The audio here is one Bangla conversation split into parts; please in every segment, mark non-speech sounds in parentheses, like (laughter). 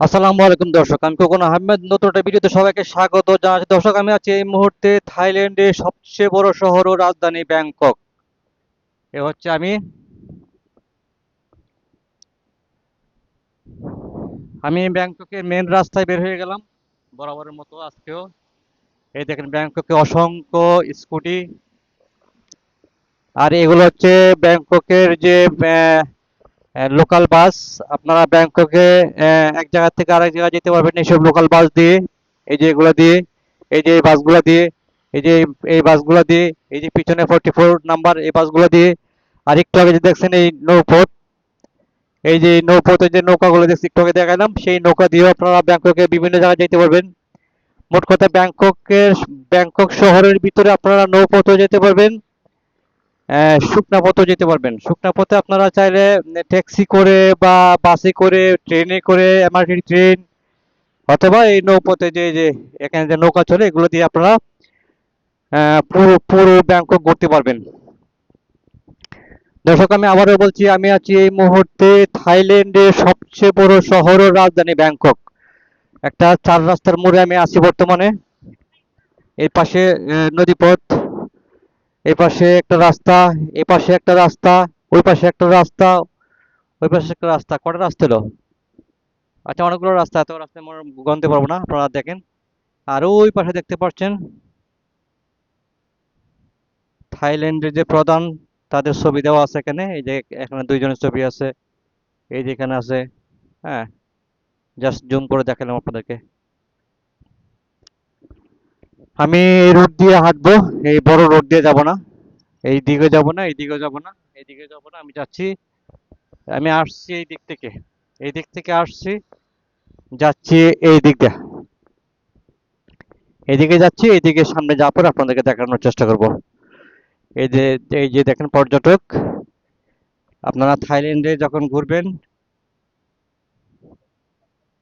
আসসালামু আলাইকুম দর্শক, আমি কোকন আহমেদ। নতুন একটা ভিডিওতে সবাইকে স্বাগত জানাচ্ছি। দর্শক, আমি আছি এই মুহূর্তে থাইল্যান্ডের সবচেয়ে বড় শহর ও রাজধানী ব্যাংকক। এ হচ্ছে আমি। আমি ব্যাংককের মেন রাস্তায় বের হয়ে গেলাম, বরাবরের মতো আজকেও। এই দেখেন, ব্যাংককে অসংখ্য স্কুটি। আর এগুলো হচ্ছে ব্যাংককের যে লোকাল বাস আপনারা ব্যাংককে এক জায়গা থেকে আরেক জায়গায় যেতে পারবেন এইসব লোকাল বাস দিয়ে। এই যে এগুলো দিয়ে, এই যে এই বাসগুলো দিয়ে, এই যে এই- বাসগুলো দিয়ে, এই যে পিছনে ফোরটি ফোর নাম্বার এই বাসগুলো দিয়ে। আর একটু আগে যে দেখছেন এই নৌপথ, এই যে নৌপথের যে নৌকাগুলো দেখছি, একটু আগে দেখালাম সেই নৌকা দিয়েও আপনারা ব্যাংককে বিভিন্ন জায়গায় যেতে পারবেন। মোট কথা ব্যাংককের, ব্যাংকক শহরের ভিতরে আপনারা নৌপথও যেতে পারবেন। শুকনা পথেও যেতে পারবেন। শুকনা পথে আপনারা চাইলে ট্যাক্সি করে বা বাসে করে ট্রেনে করে এমআরটি ট্রেন অথবা এই নৌপথে যে যে এখানে যে নৌকা চলে, এগুলো দিয়ে আপনারা পুরো পুরো ব্যাংকক ঘুরতে পারবেন। দর্শক, আমি আবারও বলছি, আমি আছি এই মুহূর্তে থাইল্যান্ডের সবচেয়ে বড় শহর ও রাজধানী ব্যাংকক। একটা চার রাস্তার মোড়ে আমি আছি বর্তমানে। এই পাশে নদীপথ। এই পাশে একটা রাস্তা এই পাশে একটা রাস্তা, ওই পাশে একটা রাস্তা, ওই পাশে একটা রাস্তা। কটা রাস্তা হলো আচ্ছা অনেকগুলো রাস্তা, এত রাস্তা মনে গনতে পারব না, আপনারা দেখেন। আর ওই পাশে দেখতে পাচ্ছেন, থাইল্যান্ডের যে প্রধান, তাদের ছবি দেওয়া আছে এখানে। এই যে এখানে দুইজনের ছবি আছে, এই যে এখানে আছে হ্যাঁ জাস্ট জুম করে দেখালাম আপনাদেরকে। আমি এই রোড দিয়ে হাঁটবো, এই বড় রোড দিয়ে যাব না। এই দিকে যাব না, এই দিকে যাব না, এই দিকে যাব না। আমি যাচ্ছি, আমি আসছি এই দিক থেকে, এই দিক থেকে আসছি, যাচ্ছি এই দিক এদিকে যাচ্ছি এদিকে সামনে যাওয়ার পর আপনাদেরকে দেখানোর চেষ্টা করব। এই যে এই যে দেখেন পর্যটক, আপনারা থাইল্যান্ডে যখন ঘুরবেন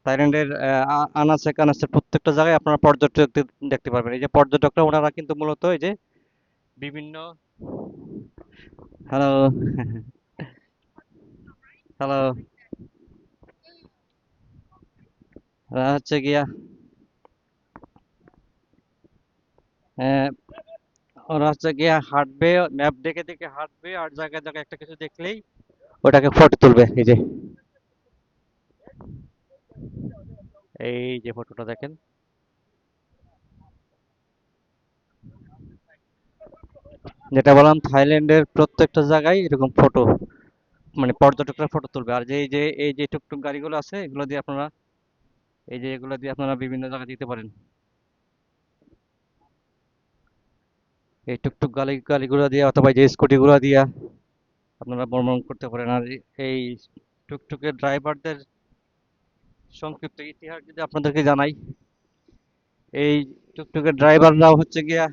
থাইল্যান্ডের আনাচে কানাচে প্রত্যেকটা জায়গায় আপনারা পর্যটক দেখতে পারবেন। এই যে পর্যটকরা ওনারা কিন্তু মূলত এই যে বিভিন্ন হ্যালো (laughs) হ্যালো হচ্ছে গিয়া ওরা হচ্ছে গিয়া হাঁটবে ম্যাপ দেখে দেখে হাঁটবে, আর জায়গায় জায়গায় একটা কিছু দেখলেই ওটাকে ফটো তুলবে, এই যে। এই যে ফটোটা দেখেন। যেটা বললাম, থাইল্যান্ডের প্রত্যেকটা জায়গায় এরকম ফটো মানে পর্যটকরা ফটো তুলবে। আর যে এই যে এই যে টুকটুক গাড়িগুলো আছে, এগুলো দিয়ে আপনারা, এই যে এগুলো দিয়ে আপনারা বিভিন্ন জায়গায় দিতে পারেন। এই টুকটুক গাড়ি, গাড়িগুলো দিয়ে অথবা যে স্কুটিগুলো দিয়ে আপনারা ভ্রমণ করতে পারেন। আর এই টুকটুকের ড্রাইভারদের সংক্ষিপ্ত ইতিহাস যদি আপনাদেরকে জানাই, এই টুকটুকের ড্রাইভাররাও হচ্ছে গিয়া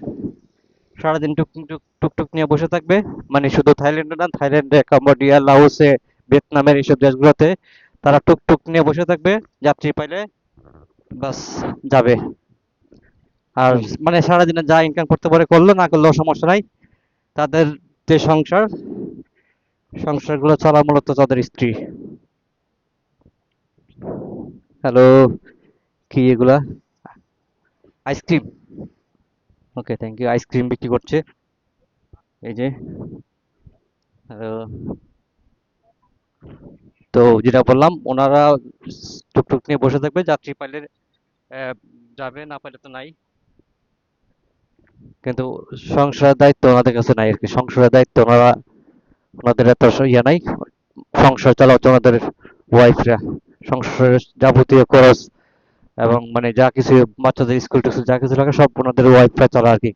সারাদিন টুকটুক টুকটুক নিয়ে বসে থাকবে। মানে শুধু থাইল্যান্ডে না, থাইল্যান্ডে, কম্বোডিয়া, লাওসে, ভিয়েতনামের এইসব দেশগুলোতে তারা টুকটুক নিয়ে বসে থাকবে। যাত্রী পাইলে বাস যাবে। আর মানে সারাদিনে যা ইনকাম করতে পারে করল, না করলেও সমস্যা নাই। তাদের যে সংসার, সংসারগুলো চলা মূলত তাদের স্ত্রী। হ্যালো কি এগুলা? Ice cream okay thank you ice cream বিক্রি করছে। এই যে তো যেটা বললাম, ওনারা টুকটুক নিয়ে বসে থাকবে, যাত্রী পাইলে যাবে, না পাইলে তো নাই। কিন্তু সংসারের দায়িত্ব ওনাদের কাছে নাই আর কি। সংসারের দায়িত্ব ওনারা, ওনাদের এত ইয়ে নাই, সংসার চালাচ্ছে ওনাদের ওয়াইফরা সংসারের যাবতীয় খরচ এবং মানে যা কিছু বাচ্চাদের স্কুল টিস্কুল যা কিছু লাগে সব ওনাদের ওয়াইফরা চালা আর কি।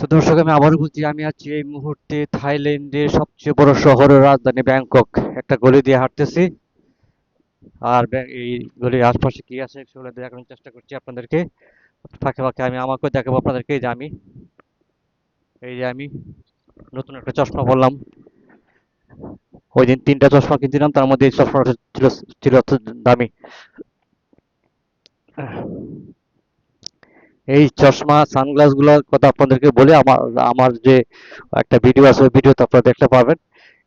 তো দর্শক, আমি আবারও বলছি, আমি আছি এই মুহূর্তে থাইল্যান্ডের সবচেয়ে বড় শহর রাজধানী ব্যাংকক। একটা গলি দিয়ে হাঁটতেছি। আর এই গলির আশপাশে কি আছে সেগুলো দেখানোর চেষ্টা করছি আপনাদেরকে। ফাঁকে ফাঁকে আমি আমাকেও দেখাবো আপনাদেরকে। এই যে আমি, এই যে আমি, নতুন একটা চশমা পরলাম। ওই দিন তিনটা চশমা কিনছিলাম, তার মধ্যে এই চশমাটা ছিল ছিল দামি। এই চশমা সানগ্লাসগুলোর কথা আপনাদেরকে বলে, আমার আমার যে একটা ভিডিও আছে, ওই ভিডিওতে আপনারা দেখতে পাবেন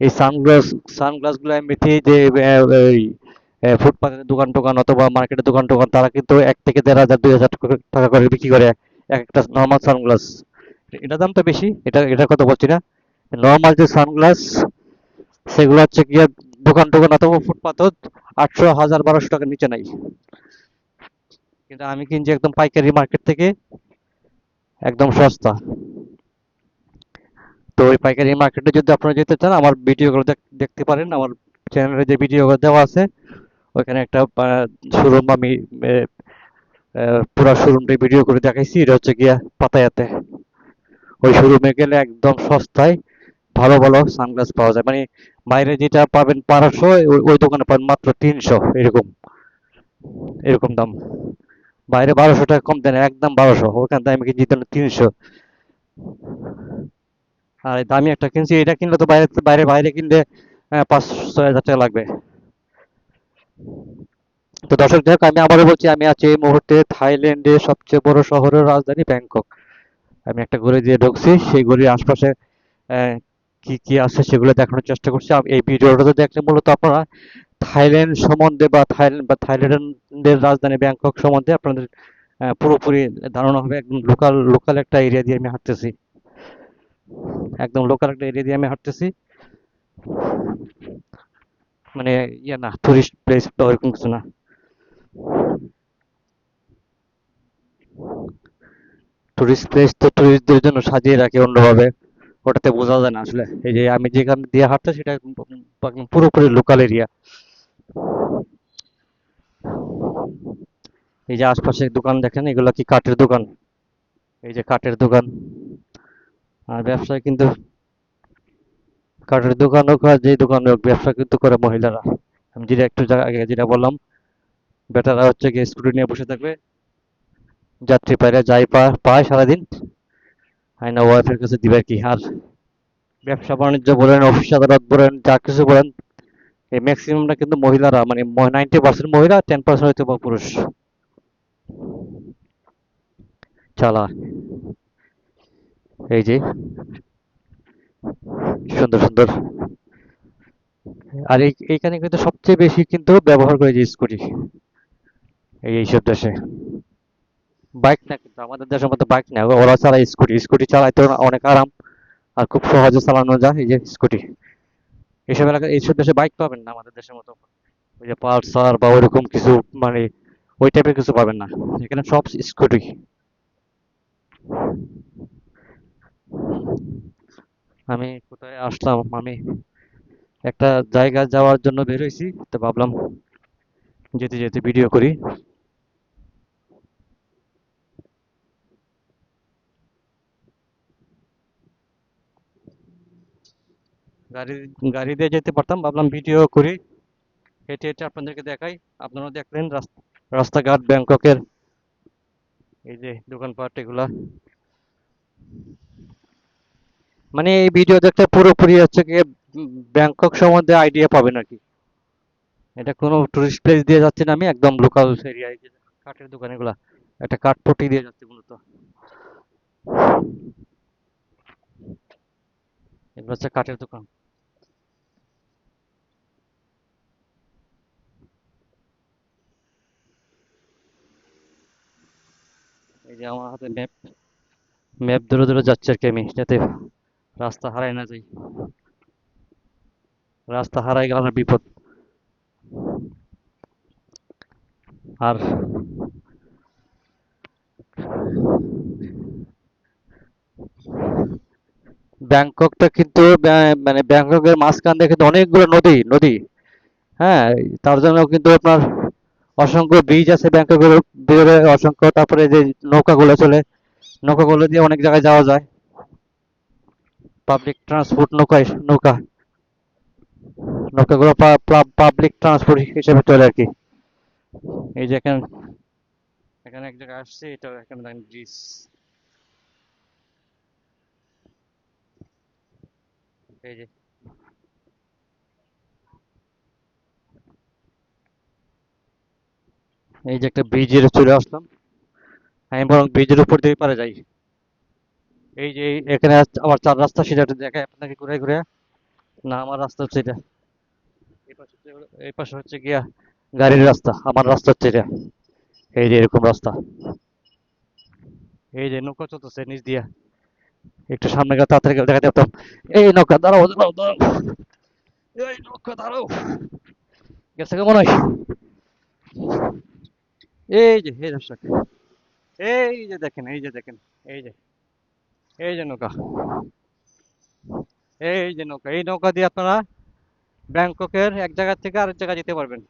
এই সানগ্লাস সানগ্লাসগুলো এমনিতেই যে ফুটপাতের দোকান টোকান অথবা মার্কেটের দোকান টোকান, তারা কিন্তু এক থেকে দেড় হাজার, দুই হাজার টাকা করে বিক্রি করে এক একটা নর্মাল সানগ্লাস। এটা দাম তো বেশি, এটা এটার কথা বলছি না। নর্মাল যে সানগ্লাস সেগুলো হচ্ছে গিয়ে দোকান টোকান অথবা ফুটপাতও আটশো, হাজার, বারোশো টাকার নিচে নাই। কিন্তু আমি কিনছি একদম পাইকারি মার্কেট থেকে, একদম সস্তা। তো ওই পাইকারি মার্কেটে যদি আপনারা যেতে চান, আমার ভিডিওগুলো দেখতে পারেন, আমার চ্যানেলে যে ভিডিওগুলো দেওয়া আছে, ওইখানে একটা শোরুম আমি পুরা শোরুমটা ভিডিও করে দেখাইছি, এটা হচ্ছে গিয়া পাতায়াতে। ওই শোরুমে গেলে একদম সস্তায়, ভালো ভালো সানগ্লাস পাওয়া যায়। মানে বাইরে যেটা পাবেন বারোশো, ওই দোকানে পাবেন মাত্র তিনশো, এরকম। এরকম দাম। বাইরে বারোশো টাকা কম দেন, একদম বারোশো। ওখানে আমি কিনছি তাহলে তিনশো। আর দামি একটা কিনছি, এটা কিনলে তো বাইরে বাইরে বাইরে কিনলে পাঁচ ছয় হাজার টাকা লাগবে। তো দর্শক, যাই আমি আবারও বলছি, আমি আছি এই মুহূর্তে থাইল্যান্ডের সবচেয়ে বড় শহরের রাজধানী ব্যাংকক। আমি একটা গলি দিয়ে ঢুকছি, সেই গলির আশপাশে কি কি আছে সেগুলো দেখানোর চেষ্টা করছি। এই ভিডিওটা দেখলে মূলত আপনারা থাইল্যান্ড সম্বন্ধে বা থাইল্যান্ড বা থাইল্যান্ডের রাজধানী ব্যাংকক সম্বন্ধে আপনাদের পুরোপুরি ধারণা হবে। একদম লোকাল লোকাল একটা এরিয়া দিয়ে আমি হাঁটতেছি। একদম লোকাল একটা এরিয়া দিয়ে আমি হাঁটতেছি। মানে ইয়ে না টুরিস্ট প্লেস বা ওরকম কিছু না। টুরিস্ট প্লেস তো টুরিস্টদের জন্য সাজিয়ে রাখে অন্যভাবে। ওটাতে বোঝা যায় না আসলে। এই যে আমি যেখানে দিয়ে হাঁটতে সেটা পুরোপুরি লোকাল এরিয়া এই যে আশপাশে দোকান দেখেন, এগুলো কি কাঠের দোকান? এই যে কাঠের দোকান। আর ব্যবসায় কিন্তু কাঠের দোকান হোক আর যে দোকান হোক, ব্যবসা কিন্তু করে মহিলারা। আমি যেটা একটু আগে যেটা বললাম, বেটারা হচ্ছে গিয়ে স্কুটি নিয়ে বসে থাকবে। যাত্রী পায়রা যাই পায় সারাদিন। আইনা ওয়াইফের কাছে দিবে কি আর ব্যবসা, বাণিজ্য বলেন অফিস আদালত বলেন, যা কিছু বলেন, এই ম্যাক্সিমামটা কিন্তু মহিলারা মানে নাইনটি পার্সেন্ট মহিলা টেন পার্সেন্ট হয়তো বা পুরুষ। চালা। এই যে। সুন্দর সুন্দর। আর এই এইখানে কিন্তু সবচেয়ে বেশি কিন্তু ব্যবহার করে যে স্কুটি। এই এইসব দেশে। বাইক না, কিন্তু আমাদের দেশের মতো বাইক না, ওরা চালায় স্কুটি স্কুটি চালাইতে অনেক আরাম আর খুব সহজে চালানো যায় এই যে স্কুটি। এইসব এলাকায়, এইসব দেশে বাইক পাবেন না আমাদের দেশের মতো। ওই যে পালসার বা ওইরকম কিছু মানে ওই টাইপের কিছু পাবেন না। এখানে সব স্কুটি। আমি কোথায় আসলাম? আমি একটা জায়গা যাওয়ার জন্য বের হয়েছি, তো ভাবলাম যেতে যেতে ভিডিও করি। গাড়ি গাড়ি দিয়ে যেতে পারতাম। ভাবলাম ভিডিও করি। হেঁটে হেঁটে আপনাদেরকে দেখাই। আপনারা দেখলেন রাস- রাস্তাঘাট ব্যাংককের এই যে দোকানপাট এগুলা। মানে এই ভিডিও দেখতে পুরোপুরি হচ্ছে উম ব্যাংকক সম্বন্ধে আইডিয়া পাবেন আর কি। এটা কোনো টুরিস্ট প্লেস দিয়ে যাচ্ছে না আমি, একদম লোকাল এরিয়ায় কাঠের দোকান এগুলা। একটা কাঠপট্টি দিয়ে যাচ্ছে মূলত। এগুলো হচ্ছে কাঠের দোকান। যে আমার হাতে ম্যাপ ম্যাপ ধরে ধরে যাচ্ছে আর কি আমি, যাতে রাস্তা হারাই না যাই। রাস্তা হারাই গেলে আমার বিপদ। আর ব্যাংককটা কিন্তু মানে ব্যাংককের মাঝখান দিয়ে কিন্তু অনেকগুলো নদী নদী। হ্যাঁ তার জন্য কিন্তু আপনার অসংখ্য ব্রিজ আছে ব্যাংককের ভিতরে, অসংখ্য, তারপরে যে নৌকাগুলো চলে, নৌকাগুলো দিয়ে অনেক জায়গায় যাওয়া যায়। পাবলিক ট্রান্সপোর্ট নৌকায় নৌকা। নৌকাগুলো পাবলিক ট্রান্সপোর্ট হিসেবে চলে আর কি। এই যে এখানে এখানে এক জায়গায় আসছে এটা এখানে দেখেন ব্রিজ এই যে। এই যে একটা ব্রিজের চলে আসলাম। আমি বরং ব্রিজের উপর দিয়ে পারে যাই। এই যে এখানে আবার চার রাস্তা, সেটা দেখাই আপনাকে ঘুরে ঘুরে। না, আমার রাস্তা হচ্ছে এটা। এই পাশে হচ্ছে- গিয়া গাড়ির রাস্তা, আমার রাস্তা হচ্ছে এটা। এই যে এরকম রাস্তা। এই যে নৌকা চলতেছে নিচ দিয়া। একটু সামনে গেলে তাড়াতাড়ি গেলে দেখা যেতাম এই নৌকা, দাঁড়াও দাঁড়াও দাঁড়াও। এই নৌকা, দাঁড়াও। গেছে কেমন হয়? এই যে, এই দর্শক, এই যে। দেখেন, এই যে দেখেন, এই যে। এই যে নৌকা। এই যে নৌকা, এই নৌকা দিয়ে আপনারা ব্যাংককের এক জায়গা থেকে আরেক জায়গায় যেতে পারবেন।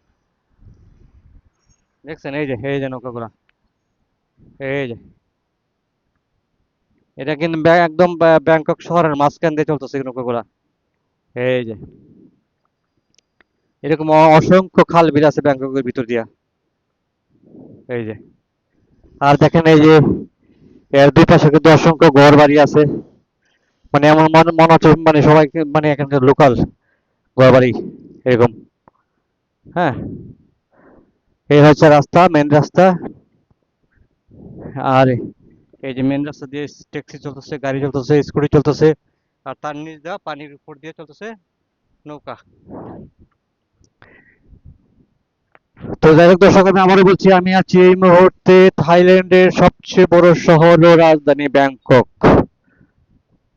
দেখছেন? এই যে এই যে নৌকাগুলা। এই যে। এটা কিন্তু একদম ব্যাংকক শহরের মাঝখান দিয়ে চলতেছে নৌকাগুলা। এই যে। এরকম অসংখ্য খাল বিল আছে ব্যাংককের ভিতর দিয়া। এই যে। আর দেখেন এই যে, এর দুই পাশে কিন্তু অসংখ্য ঘর বাড়ি আছে। মানে এমন মনে হচ্ছে মানে সবাই মানে এখানকার লোকাল ঘর বাড়ি এরকম। হ্যাঁ? এই হচ্ছে রাস্তা মেন রাস্তা। আর এই যে মেন রাস্তা দিয়ে ট্যাক্সি চলতেছে, গাড়ি চলতেছে স্কুটি চলতেছে। আর তার নিচ দিয়ে পানির উপর দিয়ে চলতেছে নৌকা। তো যাই হোক, দর্শক, আমি আবারও বলছি, আমি আছি এই মুহূর্তে থাইল্যান্ডের সবচেয়ে বড় শহর ও রাজধানী ব্যাংকক।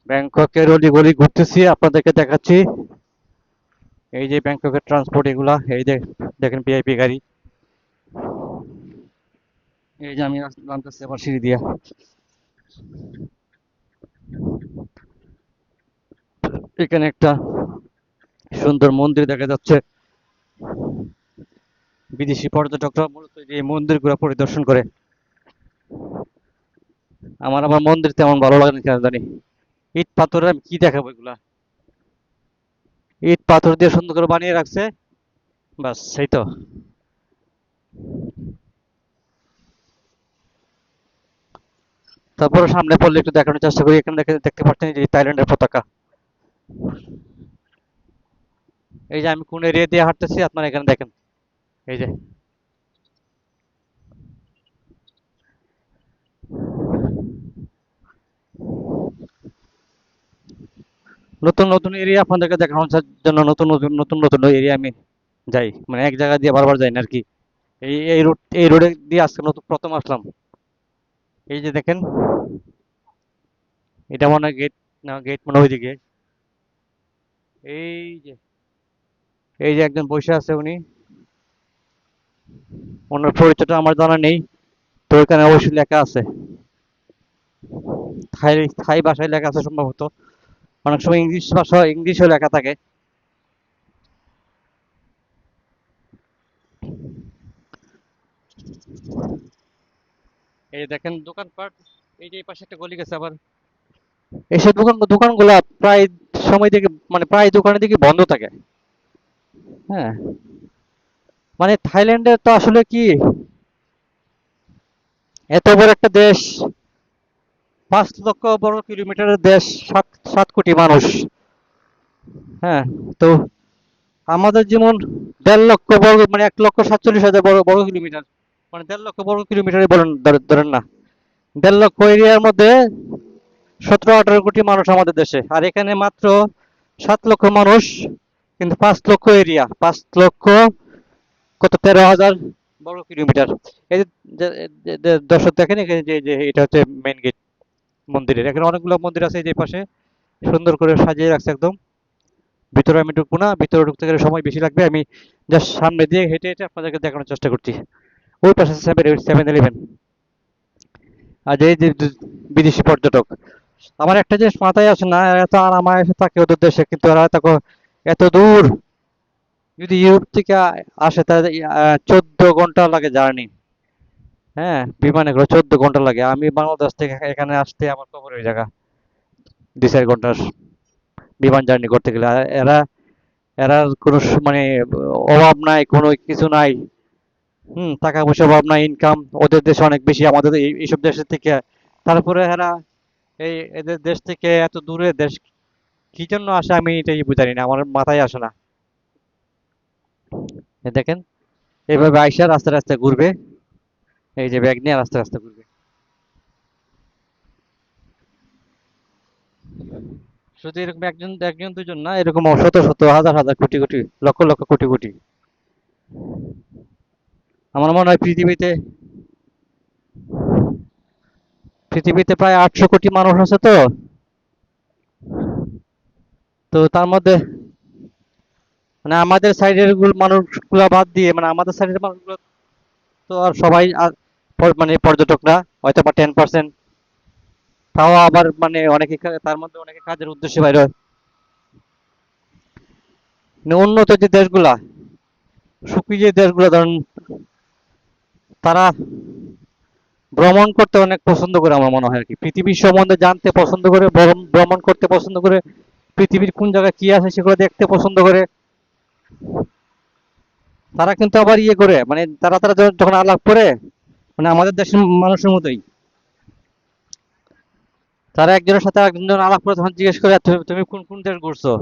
ব্যাংককের অলিগলি ঘুরতেছি, আপনাদেরকে দেখাচ্ছি। এই যে ব্যাংককের ট্রান্সপোর্ট এগুলা, এই যে দেখেন ভিআইপি গাড়ি। এই যে আমি নামতেছি আবার সিঁড়ি দিয়া। এখানে একটা সুন্দর মন্দির দেখা যাচ্ছে। বিদেশি পর্যটকরা মূলত এই মন্দিরগুলো পরিদর্শন করে। আমার আবার মন্দির তেমন ভালো লাগে না, কেন জানি। ইট পাথরের আমি কি দেখাবো এগুলা? ইট পাথর দিয়ে সুন্দর করে বানিয়ে রাখছে। বাস, সেই তো। তারপরে সামনে পড়লে একটু দেখানোর চেষ্টা করি, এখানে দেখতে পাচ্ছেন যে থাইল্যান্ডের পতাকা। এই যে আমি কোন এরিয়া দিয়ে হাঁটতেছি, আপনারা এখানে দেখেন। এই যে। নতুন নতুন এরিয়া আপনাদেরকে দেখানোর জন্য নতুন নতুন নতুন নতুন এরিয়া আমি যাই। মানে এক জায়গা দিয়ে বারবার যাই না আর কি। এই এই রুট এই রোডে দিয়ে আজকে নতুন, প্রথম আসলাম। এই যে দেখেন। এটা মনে হয় গেট না গেট মনে হয় ওইদিকে এই যে এই যে একজন বসে আছে উনি। ওনার পরিচয়টা আমার জানা নেই, তো এখানে অবশ্যই লেখা আছে। থাই থাই ভাষায় লেখা আছে সম্ভবত। অনেক সময় ইংলিশ ভাষা ইংলিশেও লেখা থাকে। এই দেখেন দোকানপাট, এই যে পাশে একটা গলি গেছে আবার। এইসব দোকান, দোকানগুলা প্রায় সময় থেকে মানে প্রায় দোকানের দিকে বন্ধ থাকে। হ্যাঁ। মানে থাইল্যান্ডে তো আসলে কি এত বড় একটা দেশ, পাঁচ লক্ষ বর্গ কিলোমিটারের দেশ, সাত সাত কোটি মানুষ। হ্যাঁ তো আমাদের যেমন দেড় লক্ষ বর্গ মানে এক লক্ষ সাতচল্লিশ হাজার বর্গ বর্গ কিলোমিটার মানে দেড় লক্ষ বর্গ কিলোমিটারই বলেন, ধরে- ধরেন না। দেড় লক্ষ এরিয়ার মধ্যে সতেরো, আঠারো কোটি মানুষ আমাদের দেশে, আর এখানে মাত্র সাত লক্ষ মানুষ, কিন্তু পাঁচ লক্ষ এরিয়া, পাঁচ লক্ষ কত? তেরো হাজার বর্গ কিলোমিটার। এই যে- দর্শক দেখেন, এখানে যে যে, এটা হচ্ছে মেইন গেট মন্দিরের। এখানে অনেকগুলো মন্দির আছে এই যে পাশে। সুন্দর করে সাজিয়ে রাখছে একদম। ভিতরে আমি ঢুকবো না, ভিতরে ঢুকতে গেলে সময় বেশি লাগবে। আমি জাস্ট সামনে দিয়ে হেঁটে হেঁটে আপনাদেরকে দেখানোর চেষ্টা করছি। ওই পাশে সেভেন সেভেন ইলেভেন আর যে বিদেশি পর্যটক, আমার একটা জিনিস মাথায় আসে না, এত আরামায় থাকে ওদের দেশে, কিন্তু তাকে এত দূর। যদি ইউরোপ থেকে আসে, তাহলে চোদ্দ ঘণ্টা লাগে জার্নি। হ্যাঁ বিমানে করে চোদ্দ ঘণ্টা লাগে। আমি বাংলাদেশ থেকে এখানে আসতে আমার খবরের জায়গা, দুই চার ঘণ্টার বিমান জার্নি করতে গেলে। এরা এরা কোনো মানে অভাব নাই, কোনো কিছু নাই। হুম, টাকা পয়সা অভাব নাই ইনকাম ওদের দেশে অনেক বেশি, আমাদের এইসব দেশের থেকে। তারপরে এরা, এই, এদের দেশ থেকে এত দূরে দেশ, কি জন্য আসে আমি এটাই বুঝারি না, আমার মাথায় আসে না। দেখেন রাস্তায় ঘুরবে। এই যে ব্যাগ নিয়ে ঘুরবে। শুধু এরকম একজন একজন, দুজন না, এরকম শত শত, হাজার হাজার, কোটি কোটি, লক্ষ লক্ষ, কোটি কোটি। আমার মনে হয় পৃথিবীতে পৃথিবীতে প্রায় আটশো কোটি মানুষ আছে তো। তো তার মধ্যে মানে আমাদের সাইডের মানুষগুলা বাদ দিয়ে মানে আমাদের সাইডের মানুষগুলো তো আর সবাই আর মানে পর্যটকরা, হয়তো বা টেন পার্সেন্ট তাও আবার মানে অনেকে তার মধ্যে অনেকে কাজের উদ্দেশ্যে বাইরে হয়। মানে উন্নত যে দেশগুলা, সুখী যে দেশগুলা, ধরেন তারা ভ্রমণ করতে অনেক পছন্দ করে আমার মনে হয় আর কি পৃথিবীর সম্বন্ধে জানতে পছন্দ করে ভ্রমণ ভ্রমণ করতে পছন্দ করে, পৃথিবীর কোন জায়গায় কি আছে সেগুলো দেখতে পছন্দ করে তারা কিন্তু আবার ইয়ে করে মানে তারা তারা যখন- আলাপ করে মানে আমাদের দেশের মানুষের মতোই। তারা একজনের সাথে একজন আলাপ করে তখন জিজ্ঞেস করে, তুমি কোন কোন দেশ ঘুরছো?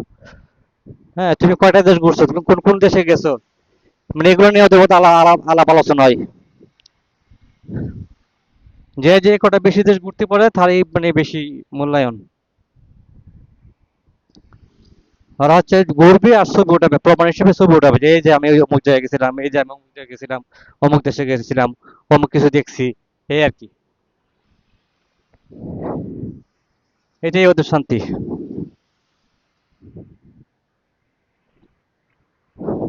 হ্যাঁ তুমি কয়টা দেশ ঘুরছো? তুমি কোন কোন দেশে গেছো? মানে এগুলো নিয়ে ওদের মধ্যে আলাপ আলাপ আলোচনা হয়। যে যে কটা বেশি দেশ ঘুরতে পারে, তারই মানে বেশি মূল্যায়ন। আর হচ্ছে ঘুরবে আর ছবি উঠাবে, প্রমাণ হিসেবে ছবি উঠাবে যে, এই যে আমি অমুক জায়গায় গেছিলাম, এই যে আমি অমুক জায়গায় গেছিলাম, অমুক দেশে গেছিলাম, অমুক কিছু দেখছি, এই আর কি। এটাই ওদের শান্তি।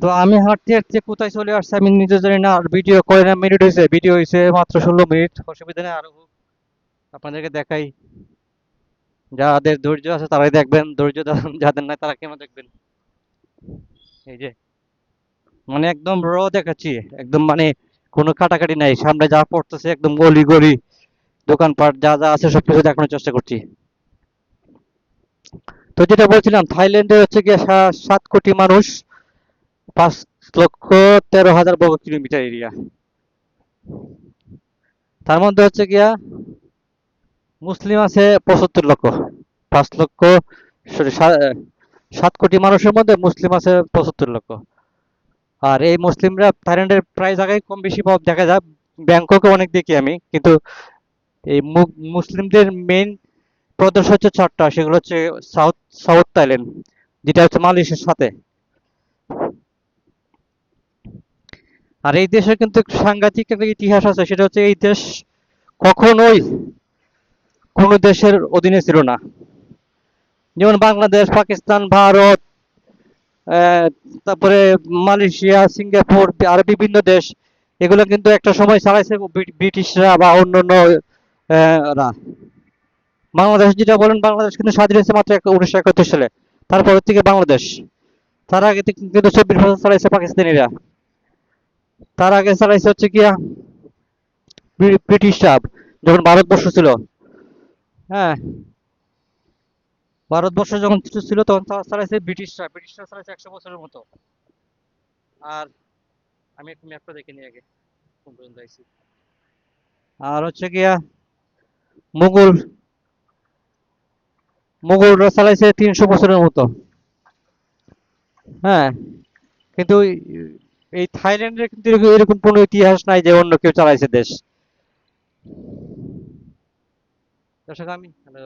তো আমি হাঁটতে হাঁটতে কোথায় চলে আসছি আমি নিজে জানি না, আর ভিডিও কয় না মিনিট হয়েছে? ভিডিও হয়েছে মাত্র ষোলো মিনিট অসুবিধা নেই, আরও আপনাদেরকে দেখাই। যাদের ধৈর্য আছে তারাই দেখবেন, ধৈর্য যাদের নাই তারা কেন দেখবেন? এই যে মানে একদম র দেখাচ্ছি, একদম মানে কোনো কাটাকাটি নাই, সামনে যা পড়তেছে একদম গলি গলি, দোকানপাট যা যা আছে সবকিছু দেখানোর চেষ্টা করছি। তো যেটা বলছিলাম, থাইল্যান্ডে হচ্ছে গিয়ে সাত কোটি মানুষ, পাঁচ লক্ষ তেরো হাজার বর্গ কিলোমিটার এরিয়া। তার মধ্যে হচ্ছে গিয়া মুসলিম আছে পঁচাত্তর লক্ষ, পাঁচ লক্ষ সরি সাত কোটি মানুষের মধ্যে মুসলিম আছে পঁচাত্তর লক্ষ। আর এই মুসলিমরা থাইল্যান্ডের প্রায় জায়গায় কম বেশি পাওয়া দেখা যায়, ব্যাংককে অনেক দেখি আমি, কিন্তু এই মুসলিমদের মেইন প্রদেশ হচ্ছে চারটা, সেগুলো হচ্ছে সাউথ সাউথ থাইল্যান্ড, যেটা হচ্ছে মালয়েশিয়ার সাথে। আর এই দেশের কিন্তু সাংঘাতিক একটা ইতিহাস আছে, সেটা হচ্ছে এই দেশ কখনোই কোনো দেশের অধীনে ছিল না। যেমন বাংলাদেশ, পাকিস্তান, ভারত তারপরে মালয়েশিয়া, সিঙ্গাপুর, আর বিভিন্ন দেশ, এগুলো কিন্তু একটা সময় চালাইছে ব্রিটিশরা বা অন্যান্য রা। বাংলাদেশ যেটা বলেন, বাংলাদেশ কিন্তু স্বাধীন হয়েছে মাত্র উনিশশো একাত্তর সালে। তারপর থেকে বাংলাদেশ। তার আগে কিন্তু চব্বিশ বছর চালাইছে পাকিস্তানিরা। তার আগে চালাইছে হচ্ছে ব্রি- ব্রিটিশরা, যখন ভারতবর্ষ ছিল। হ্যাঁ। ভারতবর্ষ যখন ছিল- ছিল, তখন চালাইছে ব্রিটিশরা। ব্রিটিশরা চালাইছে একশো বছরের মতো। আর আমি একটু ম্যাপটা দেখে নিই আগে, কোন পর্যন্ত আইছি। আর হচ্ছে গিয়া মুঘল, মুঘলরা চালাইছে তিনশো বছরের মতো। হ্যাঁ কিন্তু এই- থাইল্যান্ডের কিন্তু এরকম কোনো ইতিহাস নাই যে অন্য কেউ চালাইছে দেশ। দর্শক আমি হ্যালো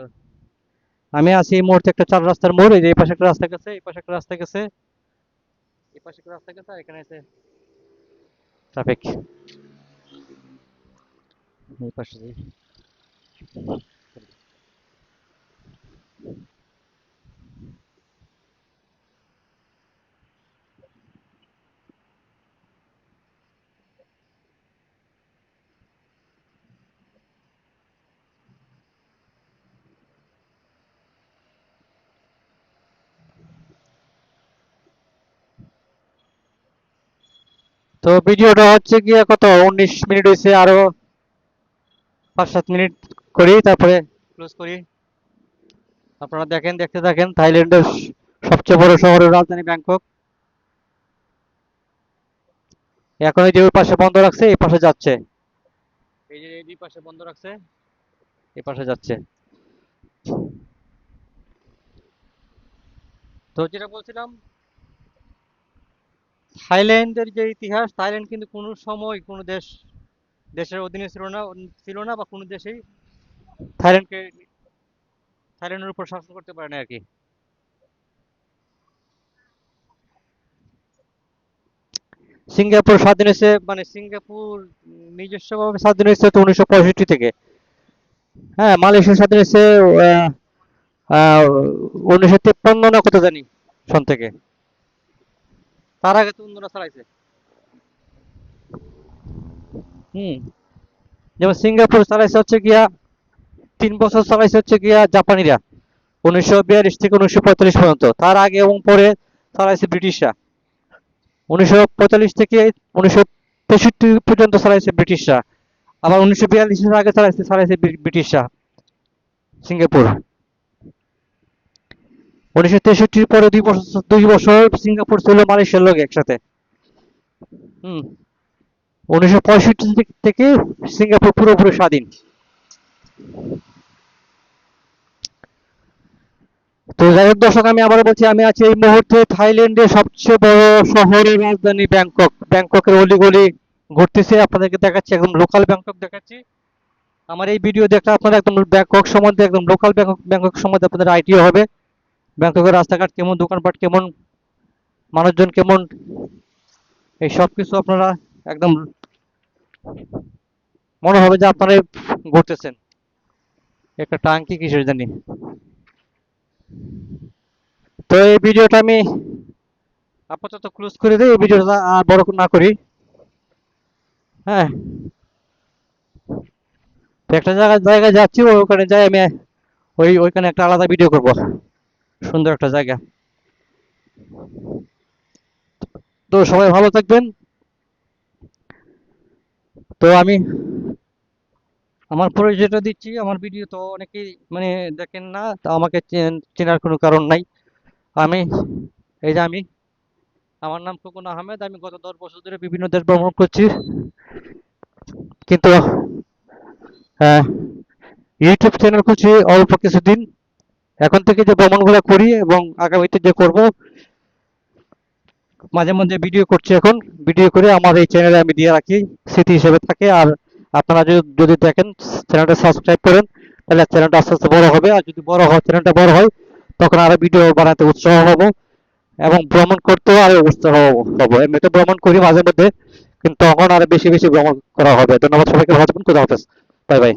আমি আছি এই মুহূর্তে একটা চার রাস্তার মোড় এই যে এই পাশে একটা রাস্তা গেছে এই পাশে একটা রাস্তা গেছে। এই পাশে একটা রাস্তা গেছে আর এখানে আছে ট্রাফিক। এই পাশে তো ভিডিওটা হচ্ছে গিয়ে কত উনিশ মিনিট হয়েছে আরও পাঁচ সাত মিনিট করি তারপরে ক্লোজ করি। আপনারা দেখেন দেখতে থাকেন থাইল্যান্ডের সবচেয়ে বড় শহরের রাজধানী ব্যাংকক। এখন এই যে ওই পাশে বন্ধ রাখছে এই পাশে যাচ্ছে। এই যে এই পাশে বন্ধ রাখছে। এই পাশে যাচ্ছে। তো যেটা বলছিলাম থাইল্যান্ডের যে ইতিহাস, থাইল্যান্ড কিন্তু কোনো সময় কোনো দেশ, দেশের অধীনে ছিল না ছিল না বা কোনো দেশেই থাইল্যান্ডকে, থাইল্যান্ডের উপর শাসন করতে পারে না আর কি। সিঙ্গাপুর স্বাধীন হয়েছে মানে সিঙ্গাপুর নিজস্বভাবে স্বাধীন হয়েছে তো উনিশশো পঁয়ষট্টি থেকে। হ্যাঁ মালয়েশিয়া স্বাধীন হয়েছে উনিশশো তিপ্পান্ন না কত জানি, সন থেকে। তার আগে তো অন্যরা হুম। যেমন সিঙ্গাপুর চালাইছে হচ্ছে গিয়া, তিন বছর চালাইছে হচ্ছে গিয়া জাপানিরা, উনিশশো বিয়াল্লিশ থেকে উনিশশো পঁয়তাল্লিশ পর্যন্ত। তার আগে এবং পরে চালাইছে ব্রিটিশরা। উনিশশো পঁয়তাল্লিশ থেকে উনিশশো তেষট্টি পর্যন্ত চালাইছে ব্রিটিশরা। আবার উনিশশো বিয়াল্লিশের আগে চালাইছে চালাইছে ব্রিটিশরা। সিঙ্গাপুর। উনিশশো তেষট্টির পরে দুই বছর দুই বছর সিঙ্গাপুর ছিল মালয়েশিয়ার লোক একসাথে। হুম। উনিশশো পঁয়ষট্টি থেকে সিঙ্গাপুর পুরোপুরি স্বাধীন। তো যাই হোক দর্শক আমি আবার বলছি আমি আছি এই মুহূর্তে থাইল্যান্ডের সবচেয়ে বড় শহরের রাজধানী ব্যাংকক। ব্যাংককের অলিগলি ঘুরতেছি আপনাদেরকে দেখাচ্ছি একদম লোকাল ব্যাংকক দেখাচ্ছি। আমার এই ভিডিও দেখলে আপনারা একদম ব্যাংকক সম্বন্ধে একদম লোকাল ব্যাংকক ব্যাংকক সম্বন্ধে আপনাদের আইডিয়া হবে। ব্যাংককের রাস্তাঘাট কেমন, দোকানপাট কেমন, মানুষজন কেমন, এই সব কিছু আপনারা একদম মনে হবে যে আপনারা ঘুরতেছেন। একটা টাঙ্কি কিসের জানি। তো এই ভিডিওটা আমি আপাতত ক্লোজ করে দিই, এই ভিডিওটা আর বড় না করি। হ্যাঁ। একটা জায়গায় জায়গায় যাচ্ছি, ওখানে যাই আমি, ওই ওইখানে একটা আলাদা ভিডিও করব। সুন্দর একটা জায়গা। তো সবাই ভালো থাকবেন। তো আমি আমার পরিচয়টা দিচ্ছি, আমার ভিডিও তো অনেকেই মানে দেখেন না, তো আমাকে চেন- চেনার কোনো কারণ নাই। আমি, এই যে আমি, আমার নাম খোকন আহমেদ, আমি গত দশ বছর ধরে বিভিন্ন দেশ ভ্রমণ করছি। কিন্তু হ্যাঁ ইউটিউব চ্যানেল করছি অল্প কিছুদিন। এখন থেকে যে ভ্রমণগুলো করি এবং আগামীতে যে করব, মাঝে মধ্যে ভিডিও করছি এখন। ভিডিও করে আমার এই চ্যানেলে আমি দিয়ে রাখি, স্মৃতি হিসেবে থাকে। আর আপনারা যদি যদি দেখেন চ্যানেলটা সাবস্ক্রাইব করেন, তাহলে চ্যানেলটা আস্তে আস্তে বড় হবে। আর যদি বড় হয় চ্যানেলটা বড় হয়, তখন আরও ভিডিও বানাতে উৎসাহ হব এবং ভ্রমণ করতেও আরও উৎসাহ হব। এমনিতে ভ্রমণ করি মাঝে মধ্যে, কিন্তু তখন আরও বেশি বেশি ভ্রমণ করা হবে। ধন্যবাদ সবাইকে, ভালো থাকবেন খুদা হাফেজ। Bye bye.